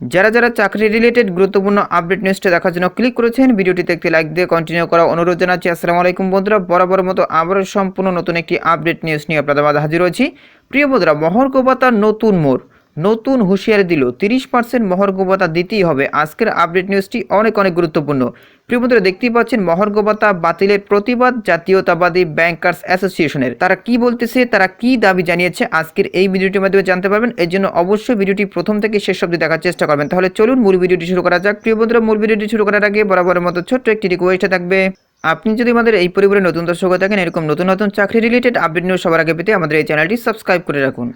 যারা যারা চাকরি রিলেটেড গুরুত্বপূর্ণ আপডেট নিউজটা দেখার জন্য ক্লিক করেছেন, ভিডিওটিতে একটি লাইক দিয়ে কন্টিনিউ করা অনুরোধ জানাচ্ছি। আসসালামু আলাইকুম বন্ধুরা, বরাবর মতো আবারও সম্পূর্ণ নতুন একটি আপডেট নিউজ নিয়ে আপনাদের মাঝে হাজির হয়েছি প্রিয় বন্ধুরা মহর্কবাতার নতুন মোড়। নতুন হুঁশিয়ারি দিল। তিরিশ পার্সেন্ট মহর্গবাতা দিতেই হবে। আজকের আপডেট নিউজটি অনেক অনেক গুরুত্বপূর্ণ। প্রিয় বন্ধুরা, দেখতেই পাচ্ছেন মহর্গবাতা বাতিলের প্রতিবাদ জাতীয়তাবাদী ব্যাংকার্স অ্যাসোসিয়েশনের। তারা কি বলতেছে, তারা কি দাবি জানিয়েছে, আজকের এই ভিডিওটির মাধ্যমে জানতে পারবেন। এর জন্য অবশ্যই ভিডিওটি প্রথম থেকে শেষ অব্দি দেখার চেষ্টা করবেন। তাহলে চলুন মূল ভিডিওটি শুরু করা যাক। প্রিয় বন্ধুরা, মূল ভিডিওটি শুরু করার আগে বরাবরের মতো ছোট্ট একটি রিকোয়েস্ট থাকবে। আপনি যদি আমাদের এই পরিবারে নতুন দর্শক থাকেন, এরকম নতুন নতুন চাকরি রিলেটেড আপডেট নিউজ সবার আগে পেতে আমাদের এই চ্যানেলটি সাবস্ক্রাইব করে রাখুন।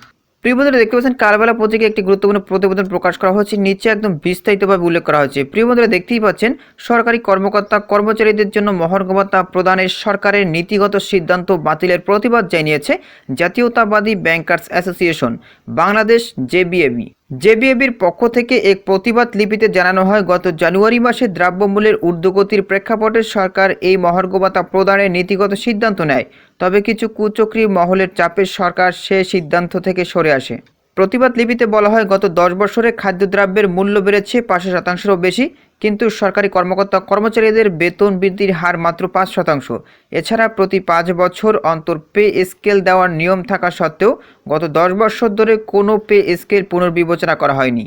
প্রিয় বন্ধুরা দেখতে পাচ্ছেন কারবেলা পত্রিকায় একটি গুরুত্বপূর্ণ প্রতিবেদন প্রকাশ করা হয়েছে। নিচে একদম বিস্তারিতভাবে উল্লেখ করা হয়েছে। প্রিয় বন্ধুরা দেখতেই পাচ্ছেন, সরকারি কর্মকর্তা, কর্মচারীদের জন্য মহর্গমতা প্রদানের সরকারের নীতিগত সিদ্ধান্ত বাতিলের প্রতিবাদ জানিয়েছে জাতীয়তাবাদী ব্যাংকার্স অ্যাসোসিয়েশন, বাংলাদেশ জেবিএবি। জেবিএবির পক্ষ থেকে এক প্রতিবাদ লিপিতে জানানো হয়, গত জানুয়ারি মাসে দ্রব্যমূল্যের ঊর্ধ্বগতির প্রেক্ষাপটে সরকার এই মহার্গবতা প্রদানের নীতিগত সিদ্ধান্ত নেয়, তবে কিছু কুচক্রী মহলের চাপে সরকার সে সিদ্ধান্ত থেকে সরে আসে। প্রতিবাদ লিপিতে বলা হয়, গত দশ বছরে খাদ্যদ্রব্যের মূল্য বেড়েছে পাঁচশো শতাংশেরও বেশি, কিন্তু সরকারি কর্মকর্তা কর্মচারীদের বেতন বৃদ্ধির হার মাত্র পাঁচ শতাংশ। এছাড়া প্রতি পাঁচ বছর অন্তর পে স্কেল দেওয়ার নিয়ম থাকা সত্ত্বেও গত দশ বছর ধরে কোনো পে স্কেল পুনর্বিবেচনা করা হয়নি।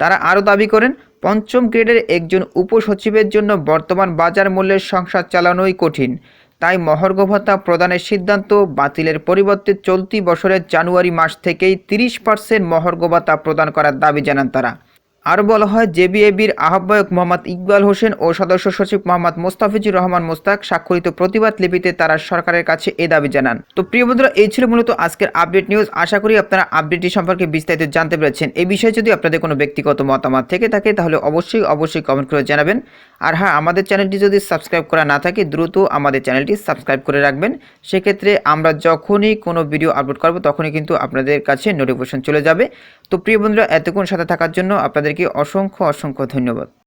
তারা আরও দাবি করেন, পঞ্চম গ্রেডের একজন উপসচিবের জন্য বর্তমান বাজার মূল্যের সংসার চালানোই কঠিন। তাই মহর্ঘ ভাতা প্রদানের সিদ্ধান্ত বাতিলের পরিবর্তে চলতি বছরের জানুয়ারি মাস থেকেই তিরিশ পার্সেন্ট মহর্ঘ ভাতা প্রদান করার দাবি জানান তারা। আরও বলা হয়, জেবিএবির আহ্বায়ক মোহাম্মদ ইকবাল হোসেন ও সদস্য সচিব মোহাম্মদ মোস্তাফিজুর রহমান মোস্তাক স্বাক্ষরিত প্রতিবাদ লিপিতে তারা সরকারের কাছে এ দাবি জানান। তো প্রিয় বন্ধুরা, এই ছিল মূলত আজকের আপডেট নিউজ। আশা করি আপনারা আপডেটটি সম্পর্কে বিস্তারিত জানতে পেরেছেন। এই বিষয়ে যদি আপনাদের কোনো ব্যক্তিগত মতামত থেকে থাকে, তাহলে অবশ্যই অবশ্যই কমেন্ট করে জানাবেন। আর হ্যাঁ আমাদের চ্যানেলটি যদি সাবস্ক্রাইব করা না থাকে, দ্রুত আমাদের চ্যানেলটি সাবস্ক্রাইব করে রাখবেন। সেক্ষেত্রে আমরা যখনই কোনো ভিডিও আপলোড করব, তখনই কিন্তু আপনাদের কাছে নোটিফিকেশন চলে যাবে। তো প্রিয় বন্ধুরা, এতক্ষণ সাথে থাকার জন্য আপনাদেরকে অসংখ্য অসংখ্য ধন্যবাদ।